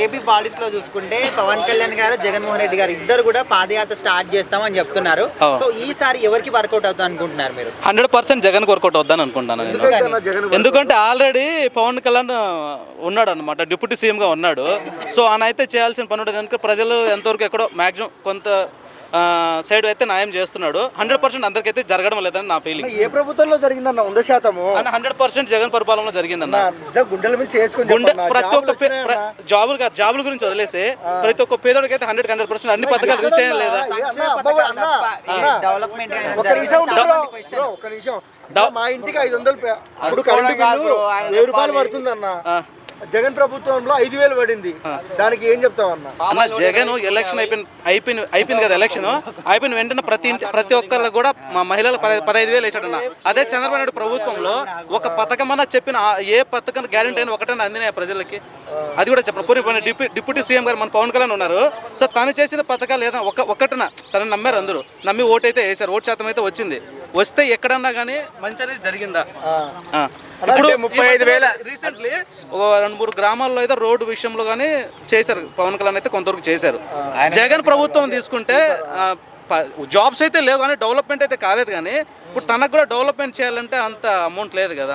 AP పాలిటిక్స్లో చూసుకుంటే పవన్ కళ్యాణ్ గారు జగన్మోహన్ రెడ్డి గారు ఇద్దరు కూడా పాదయాత్ర స్టార్ట్ చేస్తామని చెప్తున్నారు. సో ఈసారి ఎవరికి వర్కౌట్ అవుతుంది అనుకుంటున్నారు మీరు? హండ్రెడ్ పర్సెంట్ జగన్ వర్కౌట్ అవుద్దని అనుకుంటాను నేను. ఎందుకంటే ఆల్రెడీ పవన్ కళ్యాణ్ ఉన్నాడు అనమాట డిప్యూటీ సీఎంగా ఉన్నాడు. సో ఆయన అయితే చేయాల్సిన పని ఉంటుంది కనుక ప్రజలు ఎంతవరకు ఎక్కడో మ్యాక్సిమం కొంత సైడ్ అయితే న్యాయం చేస్తున్నాడు. హండ్రెడ్ పర్సెంట్ అందరికైతే జరగడం లేదని నా ఫీలింగ్ ఏ ప్రభుత్వంలో జరిగిందన్న వంద శాతము? అన్న హండ్రెడ్ పర్సెంట్ జగన్ పరిపాలనలో జరిగిందన్న. గుండెల గుండె. ప్రతి ఒక్క జాబులు జాబులు కాదు జాబుల గురించి వదిలేసి ప్రతి ఒక్క పేదోడికి అయితే హండ్రెడ్ హండ్రెడ్ పర్సెంట్ అన్ని పథకాలు రీచ్ అయ్యడం లేదా? అన్న, అన్న, అన్న. డెవలప్మెంట్ మా ఇంటికి ఐదు వందలు వెయ్యి రూపాయలు పడుతుందన్న. జగన్ ప్రభుత్వంలో ఐదు వేలు పడింది. దానికి ఏం చెప్తావన్న? అన్న జగన్ ఎలక్షన్ అయిపోయింది అయిపోయింది అయిపోయింది కదా ఎలక్షన్ అయిపోయిన వెంటనే ప్రతి ఇంటి ప్రతి ఒక్కరు కూడా మా మహిళలకు పది పదహైదు వేలు వేసాడన్న అదే చంద్రబాబు నాయుడు ప్రభుత్వంలో ఒక పథకం అన్నా చెప్పిన ఏ పథకం గ్యారెంటీ అయినా ఒకటైనా అందినాయి ప్రజలకి? అది కూడా చెప్పండి. డిప్యూ డిప్యూటీ సీఎం గారు మన పవన్ కళ్యాణ్ ఉన్నారు. సో తను చేసిన పథకాలు ఏదైనా ఒక ఒక్కటన తను నమ్మారు అందరూ. నమ్మి ఓటు అయితే వేశారు ఓటు శాతం అయితే వచ్చింది. వస్తే ఎక్కడన్నా కానీ మంచి అనేది జరిగిందా? ఆ. ఇప్పుడు ముప్పై ఐదు వేల రీసెంట్లీ ఒక రెండు మూడు గ్రామాల్లో అయితే రోడ్డు విషయంలో కానీ చేశారు. పవన్ కళ్యాణ్ అయితే కొంతవరకు చేశారు. జగన్ ప్రభుత్వం తీసుకుంటే జాబ్స్ అయితే లేవు కానీ డెవలప్మెంట్ అయితే కాలేదు కానీ ఇప్పుడు తనకు కూడా డెవలప్మెంట్ చేయాలంటే అంత అమౌంట్ లేదు కదా.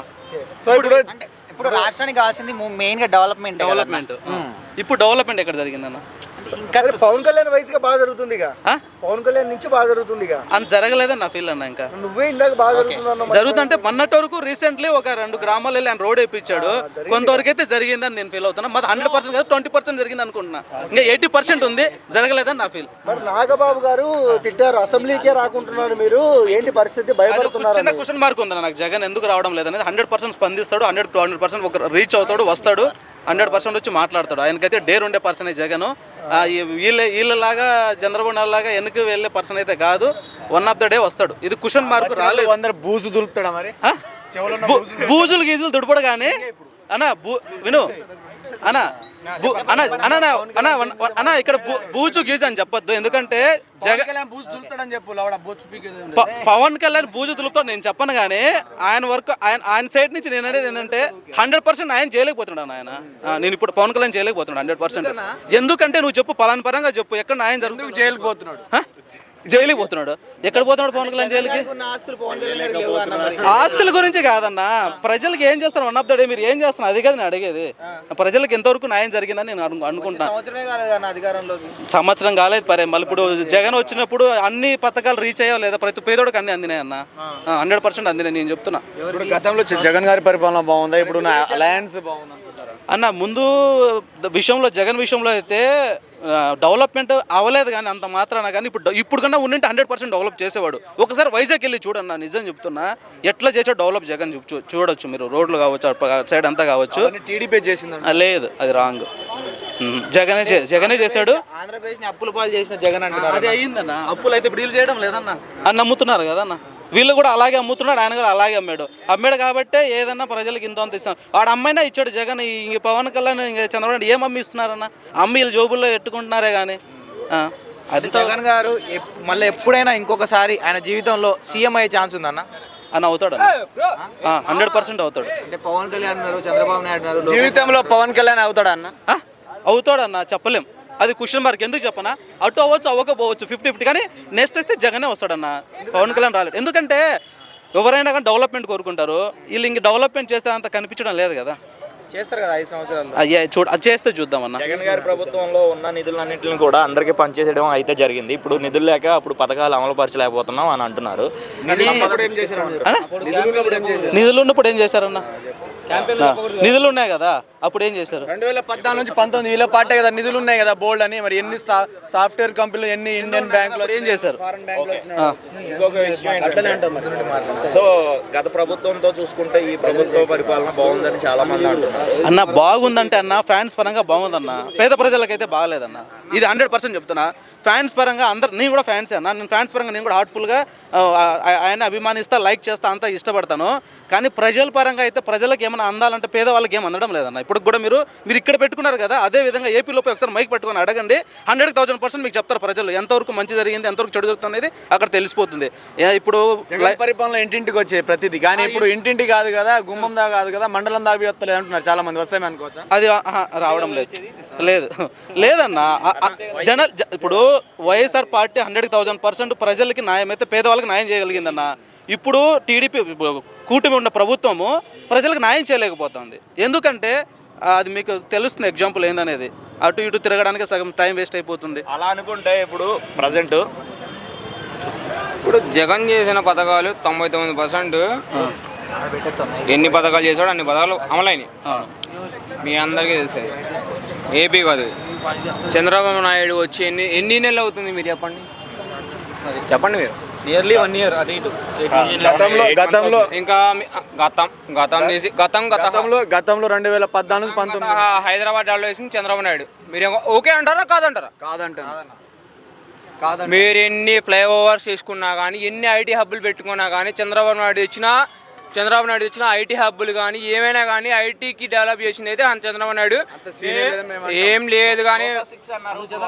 సో ఇప్పుడు అంటే ఇప్పుడు రాష్ట్రానికి కావాల్సింది మెయిన్గా డెవలప్మెంట్. డెవలప్మెంట్ ఇప్పుడు డెవలప్మెంట్ ఎక్కడ జరిగిందన్న? ఇంకా పవన్ కళ్యాణ్ వయసుగా బాగా జరుగుతుంది ఇక? పవన్ కళ్యాణ్ నుంచి బాగా జరుగుతుంది ఇక అని జరగలేదని నా ఫీల్ అన్న ఇంకా? నువ్వే ఇందాక బాగా జరుగుతుంది జరుగుతుంటే మొన్నటి వరకు రీసెంట్లీ ఒక రెండు గ్రామాలు వెళ్ళి ఆయన రోడ్ వేయించాడు. కొంతవరకు అయితే జరిగిందని నేను ఫీల్ అవుతున్నా. మాది హండ్రెడ్ పర్సెంట్ కదా ట్వంటీ పర్సెంట్ జరిగింది అనుకుంటున్నా. ఇంకా ఎయిటీ పర్సెంట్ ఉంది. జరగలేదని నా ఫీల్ మరి నాగబాబు గారు తిట్టారు. అసెంబ్లీకే రాకుంటున్నారు మీరు. ఏంటి పరిస్థితి? భయపడుతున్నారు చిన్న క్వశ్చన్ మార్క్ ఉంది నాకు. జగన్ ఎందుకు రావడం లేదనేది హండ్రెడ్ పర్సెంట్ స్పందిస్తాడు. హండ్రెడ్ టూ హండ్రెడ్ పర్సెంట్ ఒక రీచ్ అవుతాడు వస్తాడు. హండ్రెడ్ పర్సెంట్ వచ్చి మాట్లాడతాడు. ఆయనకైతే డేర్ ఉండే పర్సన్ జగన్. వీళ్ళ వీళ్ళలాగా చంద్రబాబు లాగా వెనక్కి వెళ్ళే పర్సన్ అయితే కాదు. వన్ ఆఫ్ ద డే వస్తాడు. ఇది క్వశ్చన్ మార్క్ రాలేదు. అందరు బూజు దులుపుతాడా మరి? బూజులు గీజులు దుడిపడు కానీ అన్న బూ విను. అన్న, అన్న వన్- వన్- అన్న ఇక్కడ బూజు గీజు అని చెప్పొద్దు. ఎందుకంటే జగ బూజు దులుపుతాడని చెప్పు లవడ బొచ్చు పీకేది ప- పవన్ కళ్యాణ్ బూజు దులుపుతాడు నేను చెప్పను కానీ ఆయన వరకు ఆయన ఆయన సైడ్ నుంచి నేను అనేది ఏంటంటే హండ్రెడ్ పర్సెంట్ ఆయన చేయలేకపోతున్నాడు ఆయన. నేను ఇప్పుడు పవన్ కళ్యాణ్ చేయలేకపోతున్నాడు హండ్రెడ్ పర్సెంట్. ఎందుకంటే నువ్వు చెప్పు పలాన్ పరంగా చెప్పు ఎక్కడ ఆయన జరుగుతుంది జైలుకి పోతున్నాడు? హ? జైలుకి పోతున్నాడు. ఎక్కడ పోతున్నాడు పవన్ కళ్యాణ్ జైలుకి? ఆస్తులు గురించి కాదన్న. ప్రజలకు ఏం చేస్తారు వన్ ఆఫ్ ద డే మీరు ఏం చేస్తున్నారు అది కదా నేను అడిగేది. ప్రజలకు ఎంతవరకు న్యాయం జరిగిందని నేను అను- అనుకుంటున్నా. సంవత్సరమే కాలేదు అన్న అధికారంలోకి. సంవత్సరం కాలేదు పరే. మళ్ళీ ఇప్పుడు జగన్ వచ్చినప్పుడు అన్ని పథకాలు రీచ్ అయ్యావు లేదా? ప్రతి పేదోడికి అన్ని అందినాయి అన్న. హండ్రెడ్ పర్సెంట్ అందినాయి నేను చెప్తున్నా. ఇప్పుడు గతంలో జగన్ గారి పరిపాలన బాగుందా? ఇప్పుడు అలయన్స్ బాగుంది అనుకుంటారా అన్న ముందు విషయంలో జగన్ విషయంలో అయితే డెవలప్మెంట్ అవ్వలేదు కానీ అంత మాత్రాన కానీ ఇప్పుడు ఇప్పుడు కన్నా ఉన్నింటే హండ్రెడ్ పర్సెంట్ డెవలప్ చేసేవాడు. ఒకసారి వైజాగ్ వెళ్ళి చూడన్న నిజం చెప్తున్నా. ఎట్లా చేసాడు డెవలప్ జగన్ చూడొచ్చు మీరు. రోడ్లు కావచ్చు సైడ్ అంతా కావచ్చు. టీడీపీ చేసిందంట. ఆ, లేదు అది రాంగ్. జగనే చే- జగనే చేశాడు. ఆంధ్రప్రదేశ్ని అప్పుల పాలు చేసిన జగన్ అంటున్నారు అది అయ్యిందన్న. అప్పులు అయితే ఇప్పుడు చేయడం లేదన్న. అని నమ్ముతున్నారు కదన్న. వీళ్ళు కూడా అలాగే అమ్ముతున్నాడు ఆయన కూడా అలాగే అమ్మాడు. అమ్మాడు కాబట్టే ఏదన్నా ప్రజలకు ఇంత అంత ఇస్తాం. వాడు అమ్మైనా ఇచ్చాడు జగన్ ఈ- ఇంక పవన్ కళ్యాణ్ ఇంక చంద్రబాబు నాయుడు ఏం అమ్మి ఇస్తున్నారన్న? అమ్మి వీళ్ళు జోబుల్లో ఎట్టుకుంటున్నారే కానీ. అది జగన్ గారు మళ్ళీ ఎప్పుడైనా ఇంకొకసారి ఆయన జీవితంలో సీఎం అయ్యే ఛాన్స్ ఉందన్న? అని అవుతాడు హండ్రెడ్ పర్సెంట్ అవుతాడు. అంటే పవన్ కళ్యాణ్ చంద్రబాబు నాయుడు జీవితంలో పవన్ కళ్యాణ్ అవుతాడా అన్న? అవుతాడన్న చెప్పలేం. అది క్వశ్చన్ మార్క్ ఎందుకు చెప్పనా? అటు అవ్వచ్చు అవ్వకపోవచ్చు ఫిఫ్టీ ఫిఫ్టీ కానీ నెక్స్ట్ అయితే జగనే వస్తాడన్న. పవన్ కళ్యాణ్ రాలేడు ఎందుకంటే ఎవరైనా కానీ డెవలప్మెంట్ కోరుకుంటారు. వీళ్ళు ఇంక డెవలప్మెంట్ చేస్తే అంత కనిపించడం లేదు కదా. చేస్తారు కదా ఐదు సంవత్సరాలు. అయ్యా చూడ అది చేస్తే చూద్దామన్న. జగన్ గారి ప్రభుత్వంలో ఉన్న నిధులన్నింటిని కూడా అందరికీ పనిచేసేయడం అయితే జరిగింది. ఇప్పుడు నిధులు లేక అప్పుడు పథకాలు అమలు పరచలేకపోతున్నాం అని అంటున్నారు? నిధులు ఉన్నప్పుడు ఏం చేశారన్న? నిధులు ఉన్నాయి కదా అప్పుడు ఏం చేశారు? రెండు వేల పద్నాలుగు నుంచి పంతొమ్మిది వీళ్ళ పాటే కదా నిధులు ఉన్నాయి కదా బోల్డ్ అని. మరి ఎన్ని సాఫ్ట్వేర్ కంపెనీలు ఎన్ని ఇండియన్ బ్యాంకులు ఏం చేశారు సో గత ప్రభుత్వంతో చూసుకుంటే ఈ ప్రభుత్వ పరిపాలన బాగుందని చాలా మంది అంటున్నారు. అన్న బాగుందంటే అన్న ఫ్యాన్స్ పరంగా బాగుందన్న. పేద ప్రజలకైతే బాగలేదన్న. ఇది హండ్రెడ్ పర్సెంట్ చెప్తున్నా. ఫ్యాన్స్ పరంగా అందరు నేను కూడా ఫ్యాన్స్ అన్న. నేను ఫ్యాన్స్ పరంగా నేను కూడా హార్ట్ఫుల్గా ఆయన అభిమానిస్తా లైక్ చేస్తా అంతా ఇష్టపడతాను. కానీ ప్రజల పరంగా అయితే ప్రజలకు ఏమైనా ఏమైనా అందాలంటే పేదవాళ్ళకి ఏం అందడం లేదన్న. ఇప్పుడు కూడా మీరు మీరు ఇక్కడ పెట్టుకున్నారు కదా అదే విధంగా ఏపీలో పోయి ఒకసారి మైక్ పెట్టుకొని అడగండి. హండ్రెడ్ థౌసండ్ పర్సెంట్ మీకు చెప్తారు ప్రజలు ఎంతవరకు మంచి జరిగింది ఎంతవరకు చెడు జరుగుతుంది అనేది అక్కడ తెలిసిపోతుంది. ఇప్పుడు పరిపాలన ఇంటింటికి వచ్చే ప్రతిదీ. కానీ ఇప్పుడు ఇంటింటి కాదు కదా గుమ్మం దా కాదు కదా మండలం దాకా వస్తలేదు అంటున్నారు చాలా మంది వస్తాయి అనుకోవచ్చా? అది రావడం లేదు. లేదు. లేదన్న. జన ఇప్పుడు YSR party hundred thousand percent ప్రజలకి న్యాయం అయితే పేదవాళ్ళకి న్యాయం చేయగలిగిందన్న. ఇప్పుడు టీడీపీ కూటమి ఉన్న ప్రభుత్వము ప్రజలకు న్యాయం చేయలేకపోతుంది. ఎందుకంటే అది మీకు తెలుస్తుంది ఎగ్జాంపుల్ ఏందనేది. అటు ఇటు తిరగడానికి సగం టైం వేస్ట్ అయిపోతుంది. అలా అనుకుంటే ఇప్పుడు ప్రజెంట్? ఇప్పుడు జగన్ చేసిన పథకాలు తొంభై తొమ్మిది పర్సెంట్. ఎన్ని పథకాలు చేశాడో అన్ని పథకాలు అమలైనవి మీ అందరికీ తెలుసు. అది. ఏపీ కాదు. చంద్రబాబు నాయుడు వచ్చి ఎన్ని ఎన్ని నెలలు అవుతుంది మీరు చెప్పండి? చెప్పండి మీరు. నియర్లీ వన్ ఇయర్ అటు ఇటు. గతంలో గతంలో. ఇంకా గతం గతం తీసి గతం గత. గతంలో గతంలో రెండు వేల పద్నాలుగు పంతొమ్మిది. హైదరాబాద్ డాల్లో వేసింది చంద్రబాబు నాయుడు. మీరు ఓకే అంటారా కాదంటారా? కాదంట కాదంట మీరు ఎన్ని ఫ్లైఓవర్స్ చేసుకున్నా కానీ ఎన్ని ఐటీ హబ్బులు పెట్టుకున్నా కానీ చంద్రబాబు నాయుడు ఇచ్చిన చంద్రబాబు నాయుడు ఇచ్చిన ఐటీ హబ్బులు కానీ ఏమైనా కానీ ఐటీకి డెవలప్ చేసింది అయితే అంత చంద్రబాబు నాయుడు. ఏం లేదు కానీ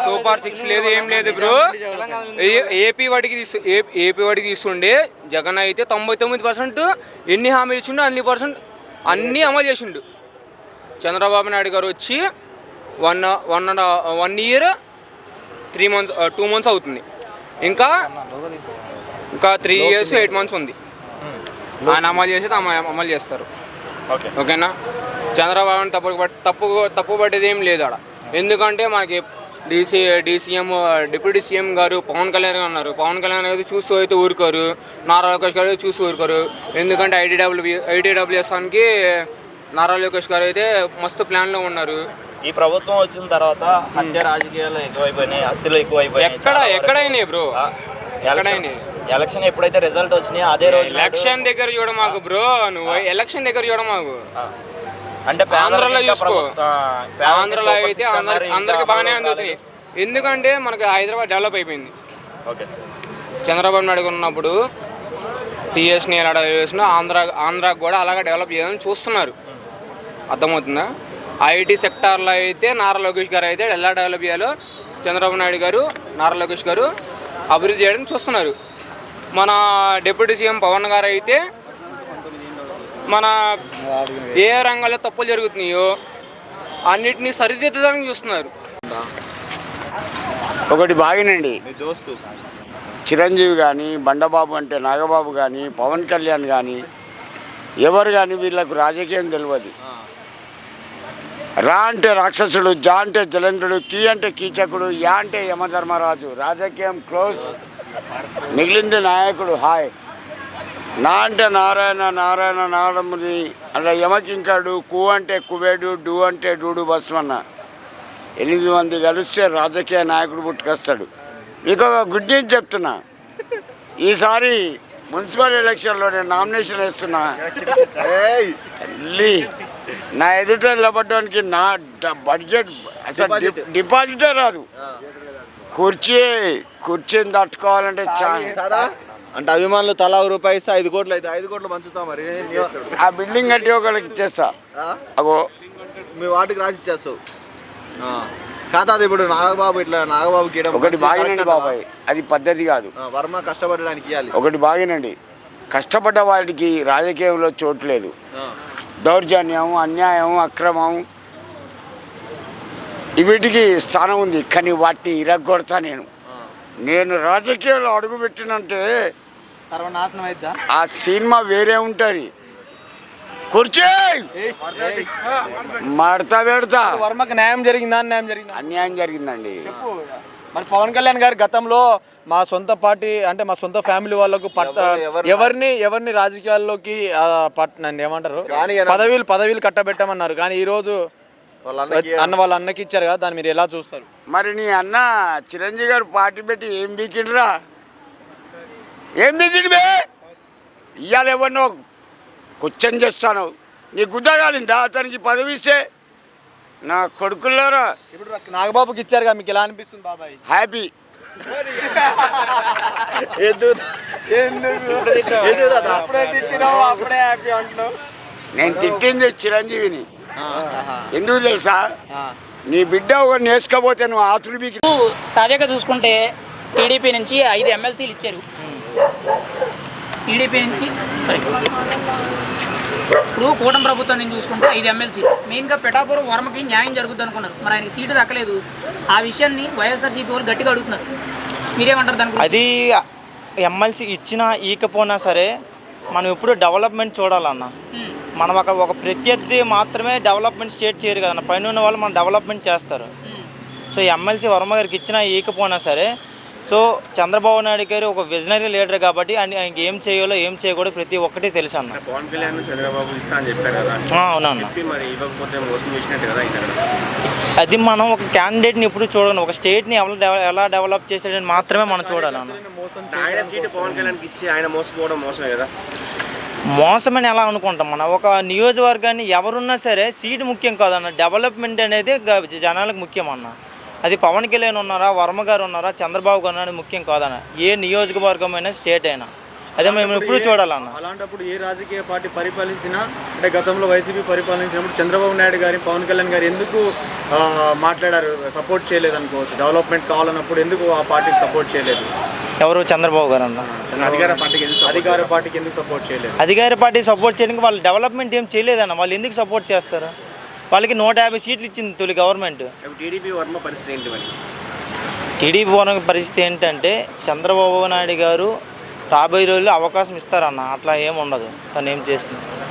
సూపర్ సిక్స్ లేదు ఏం లేదు బ్రో. ఏపీ వాడికి తీసు ఏపీ వాడికి తీసుకుండే జగన్ అయితే తొంభై తొమ్మిది పర్సెంట్ ఎన్ని హామీలు ఇచ్చిండో అన్ని పర్సెంట్ అన్నీ అమలు చేసిండు. చంద్రబాబు నాయుడు గారు వచ్చి one one and one year three months two months అవుతుంది. ఇంకా ఇంకా త్రీ ఇయర్స్ ఎయిట్ మంత్స్ ఉంది. ఆయన అమలు చేసి అమ- అమలు చేస్తారు. ఓకే. ఓకేనా? చంద్రబాబు తప్పు తప్పు తప్పు పట్టేది ఏం లేదు ఆడ. ఎందుకంటే మనకి డీసీ డీసీఎం డిప్యూటీ సీఎం గారు పవన్ కళ్యాణ్ గారు ఉన్నారు పవన్ కళ్యాణ్ గారు చూస్తూ అయితే ఊరుకోరు. నారా లోకేష్ గారు అయితే చూస్తూ ఊరుకోరు. ఎందుకంటే ఐటీడబ్ల్యూ ఐటీడబ్ల్యూఎస్ఆన్కి నారా లోకేష్ గారు అయితే మస్తు ప్లాన్లో ఉన్నారు. ఈ ప్రభుత్వం వచ్చిన తర్వాత హత్య రాజకీయాలు ఎక్కువైపోయినాయి హత్యలు ఎక్కువైపోయినాయి ఎక్కడ. ఎక్కడైనాయి బ్రో? ఎక్కడైనాయి? ఎలక్షన్ ఎప్పుడైతే రిజల్ట్ వచ్చినాయో అదే రోజు ఎలక్షన్ దగ్గర చూడ మాకు బ్రో నువ్వు ఎలక్షన్ దగ్గర చూడ మాకు. ఆ. అంటే ఆంధ్రలో చూసుకో. ఆంధ్రలో అయితే అందరికి బాగానే అందుతాయి ఎందుకంటే మనకి హైదరాబాద్ డెవలప్ అయిపోయింది. ఓకే. చంద్రబాబు నాయుడు ఉన్నప్పుడు టీఎస్ని ఎలా డెవలప్ చేసినా ఆంధ్ర ఆంధ్రాకి కూడా అలాగే డెవలప్ చేయాలని చూస్తున్నారు. అర్థమవుతుందా? ఐటీ సెక్టార్లో అయితే నారా లోకేష్ గారు అయితే ఎలా డెవలప్ చేయాలో చంద్రబాబు నాయుడు గారు నారా లోకేష్ గారు అభివృద్ధి చేయడానికి చూస్తున్నారు. మన డిప్యూటీ సీఎం పవన్ గారు అయితే మన ఏ రంగాల్లో తప్పులు జరుగుతున్నాయో అన్నిటినీ సరిదిద్దడానికి చూస్తున్నారు. ఒకటి బాగినండి. మీ దోస్తు. చిరంజీవి కానీ బండబాబు అంటే నాగబాబు కానీ పవన్ కళ్యాణ్ కానీ ఎవరు కానీ వీళ్ళకు రాజకీయం తెలియదు. రా అంటే రాక్షసుడు జా అంటే జలంధుడు కీ అంటే కీచకుడు యా అంటే యమధర్మరాజు. రాజకీయం క్లోజ్. మిగిలింది నాయకుడు హాయ్. నా అంటే నారాయణ నారాయణ నారముది అంటే యమకింకాడు కు అంటే కుబేడు డు అంటే డూడు బస్మన్న. ఎనిమిది మంది కలిస్తే రాజకీయ నాయకుడు పుట్టుకొస్తాడు. మీకు ఒక గుడ్ న్యూస్ చెప్తున్నా. ఈసారి మున్సిపల్ ఎలక్షన్లో నేను నామినేషన్ వేస్తున్నా. నా ఎదుట నిలబడడానికి నా బడ్జెట్ అసలు డిపాజిటే రాదు. కుర్చీ కుర్చీని తట్టుకోవాలంటే చా అంటే అభిమానులు తలా రూపాయి ఇస్తే ఐదు కోట్లు అయితే ఐదు కోట్లు పంచుతాం మరి. ఆ బిల్డింగ్ కట్టి ఒకళ్ళకి ఇచ్చేస్తా. అగో. మీ వాటికి రాసి ఇచ్చేస్తావు. ఆ. కాదా అది ఇప్పుడు నాగబాబు ఇట్లా నాగబాబుకి ఇవ్వడం ఒకటి బాగినండి బాబాయ్. అది పద్ధతి కాదు. ఆ, వర్మ కష్టపడడానికి ఇవ్వాలి ఒకటి బాగినండి. కష్టపడ్డ వాడికి రాజకీయంలో చోటు లేదు. ఆ. దౌర్జన్యం అన్యాయం అక్రమం వీటికి స్థానం ఉంది కానీ వాటిని ఇరగొడతా నేను. నేను రాజకీయాల్లో అడుగుపెట్టినంటే సర్వనాశనం అయిద్దా? ఆ సినిమా వేరే ఉంటుంది. కుర్చీ! మడతా పెడతా. వర్మకు న్యాయం జరిగిందా? న్యాయం జరిగిందా? అన్యాయం జరిగిందండి. మరి పవన్ కళ్యాణ్ గారు గతంలో మా సొంత పార్టీ అంటే మా సొంత ఫ్యామిలీ వాళ్ళకు పట్ట ఎవరిని ఎవరిని రాజకీయాల్లోకి ఆ, పట్నండి ఏమంటారు? పదవీలు పదవీలు కట్టబెట్టమన్నారు. కానీ ఈ రోజు వాళ్ళ అన్నకి అన్న వాళ్ళ అన్నకి ఇచ్చారు కదా దాన్ని మీరు ఎలా చూస్తారు? మరి నీ అన్న చిరంజీవి గారు పార్టీ పెట్టి ఏం బీకిండ్రా? ఏం బీకిండు బే? ఇవాళ ఎవరినో క్వశ్చన్ చేస్తాను. నీ గుద్దగాలిందా అతనికి పదవి ఇస్తే. నా కొడుకుల్లారా ఇప్పుడు నాగబాబుకి ఇచ్చారు కదా మీకు ఎలా అనిపిస్తుంది బాబాయ్? హ్యాపీ. నేను తిట్టింది చిరంజీవిని. ఎందుకు తెలుసా? ఆ. నీ బిడ్డ ఒక నేర్చుకపోతే నువ్వు ఆతులు బీకి తాజాగా చూసుకుంటే టీడీపీ నుంచి ఐదు ఎమ్మెల్సీలు ఇచ్చారు. టీడీపీ నుంచి ఇప్పుడు కూటమి ప్రభుత్వం నుంచి చూసుకుంటే ఐదు ఎమ్మెల్సీ మెయిన్గా పిఠాపురం వర్మకి న్యాయం జరుగుద్ది అనుకున్నారు. మరి ఆయనకి సీటు దక్కలేదు. ఆ విషయాన్ని వైఎస్ఆర్సీపీ వాళ్ళు గట్టిగా అడుగుతున్నారు. మీరేమంటారు దాని గురించి? అది ఎమ్మెల్సీ ఇచ్చినా ఈకపోయినా సరే మనం ఎప్పుడు డెవలప్మెంట్ చూడాలన్న. మనం ఒక ఒక ప్రత్యర్థి మాత్రమే డెవలప్మెంట్ స్టేట్ చేయరు కదన్న. పైన ఉన్న వాళ్ళు మనం డెవలప్మెంట్ చేస్తారు. ఉమ్. సో ఎమ్మెల్సీ వర్మ గారికి ఇచ్చినా ఈకపోయినా సరే సో చంద్రబాబు నాయుడు గారు ఒక విజనరీ లీడర్ కాబట్టి ఆయన ఆయనకి ఏం చేయాలో ఏం చేయకూడదు ప్రతి ఒక్కటి తెలుసు అన్న. పవన్ కళ్యాణ్ చంద్రబాబు ఇస్తా అని చెప్పారు కదా. ఆ, అవునన్న అది మనం ఒక క్యాండిడేట్ని ఎప్పుడు చూడాలి ఒక స్టేట్ని ఎలా ఎలా డెవలప్ చేసాడని మాత్రమే మనం చూడాలన్న. ఆయన సీటు పవన్ కళ్యాణ్కి ఇచ్చి ఆయన మోసపోవడం మోసమే కదా. మోసమని ఎలా అనుకుంటాం మనం? ఒక నియోజకవర్గాన్ని ఎవరున్నా సరే సీటు ముఖ్యం కాదన్న డెవలప్మెంట్ అనేది జనాలకు ముఖ్యం అన్న. అది పవన్ కళ్యాణ్ ఉన్నారా వర్మ గారు ఉన్నారా చంద్రబాబు గారు అనేది ముఖ్యం కాదన్న. ఏ నియోజకవర్గమైనా స్టేట్ అయినా. అదే మేము ఎప్పుడు చూడాలన్న. అలాంటప్పుడు ఏ రాజకీయ పార్టీ పరిపాలించినా అంటే గతంలో వైసీపీ పరిపాలించినప్పుడు చంద్రబాబు నాయుడు గారి పవన్ కళ్యాణ్ గారు ఎందుకు ఆ, మాట్లాడారు సపోర్ట్ చేయలేదు అనుకోవచ్చు డెవలప్మెంట్ కావాలన్నప్పుడు ఎందుకు ఆ పార్టీకి సపోర్ట్ చేయలేదు? ఎవరు? చంద్రబాబు గారు అన్న. అధికార పార్టీకి ఎందుకు అధికార పార్టీకి ఎందుకు సపోర్ట్ చేయలేదు? అధికార పార్టీ సపోర్ట్ చేయడానికి వాళ్ళు డెవలప్మెంట్ ఏం చేయలేదన్న. వాళ్ళు ఎందుకు సపోర్ట్ చేస్తారు? వాళ్ళకి నూట యాభై సీట్లు ఇచ్చింది తొలి గవర్నమెంట్. టీడీపీ వర్మ పరిస్థితి ఏంటి మరి? టీడీపీ వరకు పరిస్థితి ఏంటంటే చంద్రబాబు నాయుడు గారు రాబోయే రోజుల్లో అవకాశం ఇస్తారన్న. అట్లా ఏం ఉండదు. తను ఏం చేసింది?